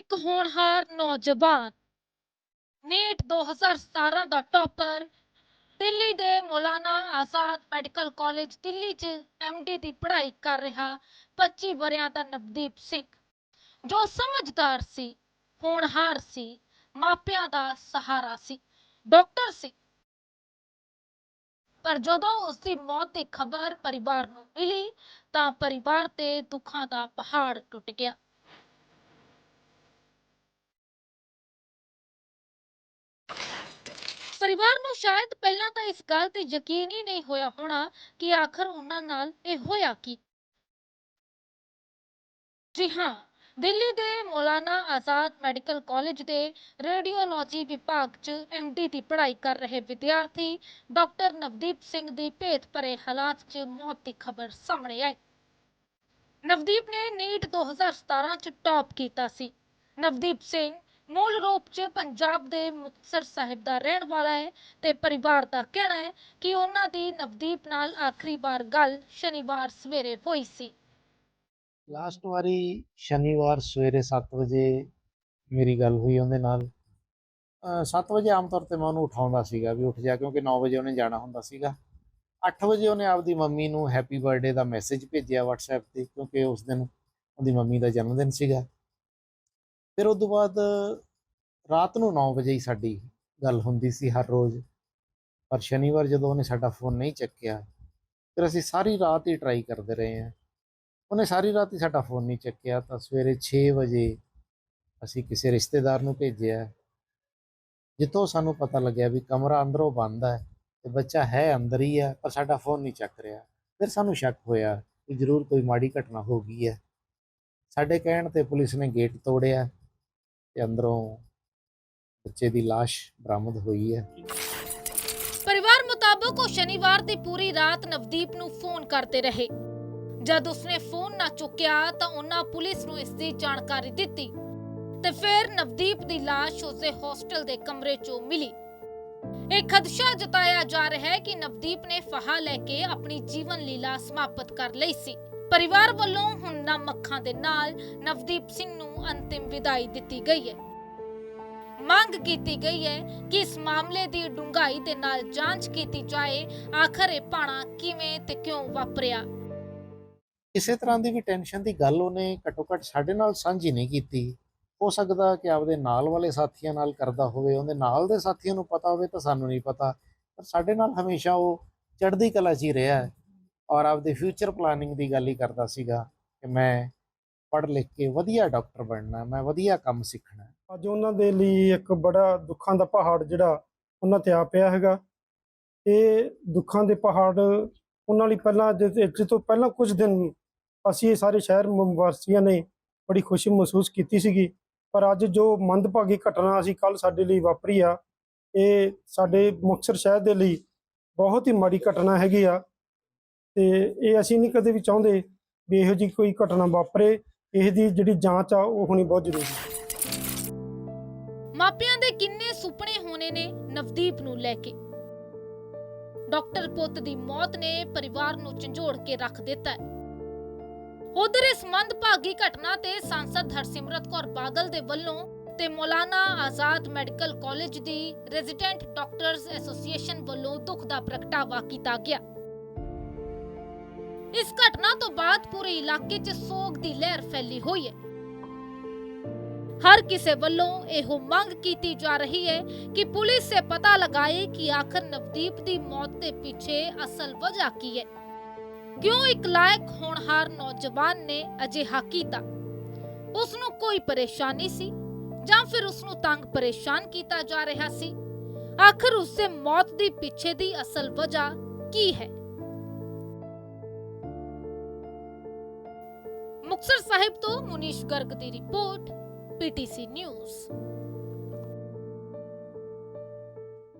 ਇੱਕ ਹੋਣਹਾਰ ਨੌਜਵਾਨ ਨੀਟ 2017 ਦਾ ਟੌਪਰ, ਦਿੱਲੀ ਦੇ ਮੌਲਾਨਾ ਆਜ਼ਾਦ ਮੈਡੀਕਲ ਕਾਲਜ, ਦਿੱਲੀ 'ਚ ਐਮਡੀ ਦੀ ਪੜ੍ਹਾਈ ਕਰ ਰਿਹਾ 25 ਵਰਿਆਂ ਦਾ ਨਵਦੀਪ ਸਿੰਘ, ਜੋ ਸਮਝਦਾਰ ਸੀ ਹੋਣਹਾਰ ਸੀ, ਮਾਪਿਆਂ ਦਾ ਸਹਾਰਾ ਸੀ, ਡਾਕਟਰ ਸੀ। ਪਰ ਜਦੋਂ ਉਸ ਦੀ ਮੌਤ ਦੀ ਖਬਰ ਪਰਿਵਾਰ ਨੂੰ ਮਿਲੀ ਤਾਂ ਪਰਿਵਾਰ ਤੇ ਦੁੱਖਾਂ ਦਾ ਪਹਾੜ ਟੁੱਟ ਗਿਆ। ਪਰਿਵਾਰ ਨੂੰ ਸ਼ਾਇਦ ਪਹਿਲਾਂ ਤਾਂ ਇਸ ਗੱਲ ਤੇ ਯਕੀਨ ਹੀ ਨਹੀਂ ਹੋਇਆ ਹੋਣਾ ਕਿ ਆਖਰ ਉਹਨਾਂ ਨਾਲ ਇਹ ਹੋਇਆ ਕੀ। ਜੀ ਹਾਂ, ਦਿੱਲੀ ਦੇ ਮੌਲਾਨਾ ਆਜ਼ਾਦ ਮੈਡੀਕਲ ਕਾਲਜ ਦੇ ਰੇਡੀਓਲੋਜੀ ਵਿਭਾਗ 'ਚ ਐਮਡੀ ਦੀ ਪੜ੍ਹਾਈ ਕਰ ਰਹੇ ਵਿਦਿਆਰਥੀ ਡਾਕਟਰ ਨਵਦੀਪ ਸਿੰਘ ਦੀ ਭੇਤ ਭਰੇ ਹਾਲਾਤ 'ਚ ਮੌਤ ਦੀ ਖਬਰ ਸਾਹਮਣੇ ਆਈ। ਨਵਦੀਪ ਨੇ ਨੀਟ 2017 'ਚ ਟੌਪ ਕੀਤਾ ਸੀ। ਨਵਦੀਪ ਸਿੰਘ ਮੂਲ ਰੂਪ 'ਚ ਪੰਜਾਬ ਦੇ ਮੁਕਤਸਰ ਸਾਹਿਬ ਦਾ ਰਹਿਣ ਵਾਲਾ ਹੈ ਤੇ ਪਰਿਵਾਰ ਦਾ ਕਹਿਣਾ ਹੈ ਕਿ ਉਹਨਾਂ ਦੀ ਨਵਦੀਪ ਨਾਲ ਆਖਰੀ ਵਾਰ ਗੱਲ ਸ਼ਨੀਵਾਰ ਸਵੇਰੇ ਹੋਈ ਸੀ। ਲਾਸਟ ਵਾਰੀ ਸ਼ਨੀਵਾਰ ਸਵੇਰੇ 7 ਵਜੇ ਮੇਰੀ ਗੱਲ ਹੋਈ ਉਹਦੇ ਨਾਲ। 7 ਵਜੇ ਆਮ ਤੌਰ ਤੇ ਮੈਂ ਉਹਨੂੰ ਉਠਾਉਂਦਾ ਸੀਗਾ ਵੀ ਉੱਠ ਜਾ ਕਿਉਂਕਿ 9 ਵਜੇ ਉਹਨੇ ਜਾਣਾ ਹੁੰਦਾ ਸੀਗਾ। 8 ਵਜੇ ਉਹਨੇ ਆਪਦੀ ਮੰਮੀ ਨੂੰ ਹੈਪੀ ਬਰਥਡੇ ਦਾ ਮੈਸੇਜ ਭੇਜਿਆ WhatsApp ਤੇ ਕਿਉਂਕਿ ਉਸ ਦਿਨ ਉਹਦੀ ਮੰਮੀ ਦਾ ਜਨਮ ਦਿਨ ਸੀਗਾ। ਫਿਰ ਉਸ ਤੋਂ ਬਾਅਦ ਰਾਤ ਨੂੰ 9 ਵਜੇ ਹੀ ਸਾਡੀ ਗੱਲ ਹੁੰਦੀ ਸੀ ਹਰ ਰੋਜ਼। ਪਰ ਸ਼ਨੀਵਾਰ ਜਦੋਂ ਉਹਨੇ ਸਾਡਾ ਫੋਨ ਨਹੀਂ ਚੱਕਿਆ, ਫਿਰ ਅਸੀਂ ਸਾਰੀ ਰਾਤ ਹੀ ਟਰਾਈ ਕਰਦੇ ਰਹੇ ਹਾਂ। ਉਹਨੇ ਸਾਰੀ ਰਾਤ ਹੀ ਸਾਡਾ ਫੋਨ ਨਹੀਂ ਚੱਕਿਆ, ਤਾਂ ਸਵੇਰੇ 6 ਵਜੇ ਅਸੀਂ ਕਿਸੇ ਰਿਸ਼ਤੇਦਾਰ ਨੂੰ ਭੇਜਿਆ। ਜਿੱਥੋਂ ਸਾਨੂੰ ਪਤਾ ਲੱਗਿਆ ਵੀ ਕਮਰਾ ਅੰਦਰੋਂ ਬੰਦ ਹੈ ਤੇ ਬੱਚਾ ਹੈ ਅੰਦਰ ਹੀ ਹੈ, ਪਰ ਸਾਡਾ ਫੋਨ ਨਹੀਂ ਚੱਕ ਰਿਹਾ। ਫਿਰ ਸਾਨੂੰ ਸ਼ੱਕ ਹੋਇਆ ਕਿ ਜ਼ਰੂਰ ਕੋਈ ਮਾੜੀ ਘਟਨਾ ਹੋ ਗਈ ਹੈ। ਸਾਡੇ ਕਹਿਣ ਤੇ ਪੁਲਿਸ ਨੇ ਗੇਟ ਤੋੜਿਆ। ਤੇ ਅੰਦਰੋਂ ਬੱਚੇ ਦੀ ਲਾਸ਼ ਬਰਾਮਦ ਹੋਈ ਹੈ। ਪਰਿਵਾਰ ਮੁਤਾਬਕ ਉਹ ਸ਼ਨੀਵਾਰ ਦੀ ਪੂਰੀ ਰਾਤ ਨਵਦੀਪ ਨੂੰ ਫੋਨ ਕਰਦੇ ਰਹੇ। ਜਦ ਉਸਨੇ ਫੋਨ ਨਾ ਚੁੱਕਿਆ ਤਾਂ ਉਹਨਾਂ ਪੁਲਿਸ ਨੂੰ ਇਸ ਦੀ ਜਾਣਕਾਰੀ ਦਿੱਤੀ ਤੇ ਫਿਰ ਨਵਦੀਪ ਦੀ ਲਾਸ਼ ਉਸਦੇ ਹੋਸਟਲ ਦੇ ਕਮਰੇ 'ਚੋਂ ਮਿਲੀ। ਇਹ ਖਦਸ਼ਾ ਜਤਾਇਆ ਜਾ ਰਿਹਾ ਹੈ ਕਿ ਨਵਦੀਪ ਨੇ ਫਹਾ ਲੈ ਕੇ ਆਪਣੀ ਜੀਵਨ ਲੀਲਾ ਸਮਾਪਤ ਕਰ ਲਈ ਸੀ। ਪਰਿਵਾਰ ਵੱਲੋਂ ਹੁਣ ਨਮ ਅੱਖਾਂ ਦੇ ਨਾਲ ਨਵਦੀਪ ਸਿੰਘ ਨੂੰ ਅੰਤਿਮ ਵਿਦਾਈ ਦਿੱਤੀ ਗਈ ਹੈ। ਮੰਗ ਕੀਤੀ ਗਈ ਹੈ ਕਿ ਇਸ ਮਾਮਲੇ ਦੀ ਡੂੰਘਾਈ ਦੇ ਨਾਲ ਜਾਂਚ ਕੀਤੀ ਜਾਏ, ਆਖਰ ਇਹ ਪਾਣਾ ਕਿਵੇਂ ਤੇ ਕਿਉਂ ਵਾਪਰਿਆ। ਕਿਸੇ ਤਰ੍ਹਾਂ ਦੀ ਵੀ ਟੈਨਸ਼ਨ ਦੀ ਗੱਲ ਉਹਨੇ ਘੱਟੋ ਘੱਟ ਸਾਡੇ ਨਾਲ ਸਾਂਝੀ ਨਹੀਂ ਕੀਤੀ। ਹੋ ਸਕਦਾ ਕਿ ਆਪਦੇ ਨਾਲ ਵਾਲੇ ਸਾਥੀਆਂ ਨਾਲ ਕਰਦਾ ਹੋਵੇ, ਉਹਦੇ ਨਾਲ ਦੇ ਸਾਥੀਆਂ ਨੂੰ ਪਤਾ ਹੋਵੇ ਤਾਂ ਸਾਨੂੰ ਨਹੀਂ ਪਤਾ। ਪਰ ਸਾਡੇ ਨਾਲ ਹਮੇਸ਼ਾ ਉਹ ਚੜ੍ਹਦੀ ਕਲਾ 'ਚ ਹੀ ਰਿਹਾ ਹੈ। ਔਰ ਆਪਦੇ ਫਿਊਚਰ ਪਲਾਨਿੰਗ ਦੀ ਗੱਲ ਹੀ ਕਰਦਾ ਸੀਗਾ ਕਿ ਮੈਂ ਪੜ੍ਹ ਲਿਖ ਕੇ ਵਧੀਆ ਡਾਕਟਰ ਬਣਨਾ, ਮੈਂ ਵਧੀਆ ਕੰਮ ਸਿੱਖਣਾ। ਅੱਜ ਉਹਨਾਂ ਦੇ ਲਈ ਇੱਕ ਬੜਾ ਦੁੱਖਾਂ ਦਾ ਪਹਾੜ ਜਿਹੜਾ ਉਹਨਾਂ ਤੇ ਆ ਪਿਆ ਹੈਗਾ। ਇਹ ਦੁੱਖਾਂ ਦੇ ਪਹਾੜ ਉਹਨਾਂ ਲਈ ਪਹਿਲਾਂ ਜਿਸ ਤੋਂ ਪਹਿਲਾਂ ਕੁਝ ਦਿਨ ਅਸੀਂ ਇਹ ਸਾਰੇ ਸ਼ਹਿਰ ਵਾਸੀਆਂ ਨੇ ਬੜੀ ਖੁਸ਼ੀ ਮਹਿਸੂਸ ਕੀਤੀ ਸੀਗੀ। ਪਰ ਅੱਜ ਜੋ ਮੰਦਭਾਗੀ ਘਟਨਾ ਅਸੀਂ ਕੱਲ ਸਾਡੇ ਲਈ ਵਾਪਰੀ ਆ, ਇਹ ਸਾਡੇ ਮੁਕਤਸਰ ਸ਼ਹਿਰ ਦੇ ਲਈ ਬਹੁਤ ਹੀ ਮਾੜੀ ਘਟਨਾ ਹੈਗੀ ਆ। ਤੇ ਇਹ ਅਸੀਂ ਨਹੀਂ ਕਦੇ ਵੀ ਚਾਹੁੰਦੇ ਵੀ ਇਹੋ ਜਿਹੀ ਕੋਈ ਘਟਨਾ ਵਾਪਰੇ। ਇਸ ਦੀ ਜਿਹੜੀ ਜਾਂਚ ਆ, ਉਹ ਹੋਣੀ ਬਹੁਤ ਜ਼ਰੂਰੀ ਹੈ। ਮਾਪਿਆਂ ਦੇ ਕਿੰਨੇ ਸੁਪਨੇ ਹੋਣੇ ਨੇ ਨਵਦੀਪ ਨੂੰ ਲੈ ਕੇ। ਡਾਕਟਰ ਪੁੱਤ ਦੀ ਮੌਤ ਨੇ ਪਰਿਵਾਰ ਨੂੰ ਝੰਜੋੜ ਕੇ ਰੱਖ ਦਿੱਤਾ ਹੈ। ਉਧਰ ਇਸ ਮੰਦਭਾਗੀ ਘਟਨਾ ਤੇ ਸੰਸਦ ਹਰਸਿਮਰਤ ਕੌਰ ਬਾਦਲ ਦੇ ਵੱਲੋਂ ਤੇ ਮੌਲਾਨਾ ਆਜ਼ਾਦ ਮੈਡੀਕਲ ਕਾਲਜ ਦੀ ਰੈਜ਼ੀਡੈਂਟ ਡਾਕਟਰਸ ਐਸੋਸੀਏਸ਼ਨ ਵੱਲੋਂ ਦੁੱਖ ਦਾ ਪ੍ਰਗਟਾਵਾ ਕੀਤਾ ਗਿਆ। ਇਸ ਘਟਨਾ ਤੋਂ ਬਾਅਦ ਪੂਰੇ ਇਲਾਕੇ 'ਚ ਸੋਗ ਦੀ ਲਹਿਰ ਫੈਲੀ ਹੋਈ ਹੈ ਹਰ ਕਿਸੇ ਵੱਲੋਂ ਇਹੋ ਮੰਗ ਕੀਤੀ ਜਾ ਰਹੀ ਹੈ ਕਿ ਪੁਲਿਸ ਸੇ ਪਤਾ ਲਗਾਏ ਕਿ ਆਖਰ ਨਵਦੀਪ ਦੀ ਮੌਤ ਦੇ ਪਿੱਛੇ ਅਸਲ ਵਜ੍ਹਾ ਕੀ ਹੈ ਕਿਉਂ ਇੱਕ ਲਾਇਕ ਹੋਣਹਾਰ ਨੌਜਵਾਨ ਨੇ ਅਜਿਹਾ ਕੀਤਾ ਉਸ ਨੂੰ ਕੋਈ ਪਰੇਸ਼ਾਨੀ ਸੀ ਜਾਂ ਫਿਰ ਉਸ ਨੂੰ ਤੰਗ ਪਰੇਸ਼ਾਨ ਕੀਤਾ ਜਾ ਰਿਹਾ ਸੀ ਆਖਰ ਉਸ ਦੇ ਮੌਤ ਦੀ ਪਿੱਛੇ ਦੀ ਅਸਲ ਵਜ੍ਹਾ ਕੀ ਹੈ ਮੁਕਤਸਰ ਸਾਹਿਬ ਤੋਂ ਮੁਨੀਸ਼ ਗਰਗ ਦੀ ਰਿਪੋਰਟ ਪੀਟੀਸੀ ਨਿਊਜ਼।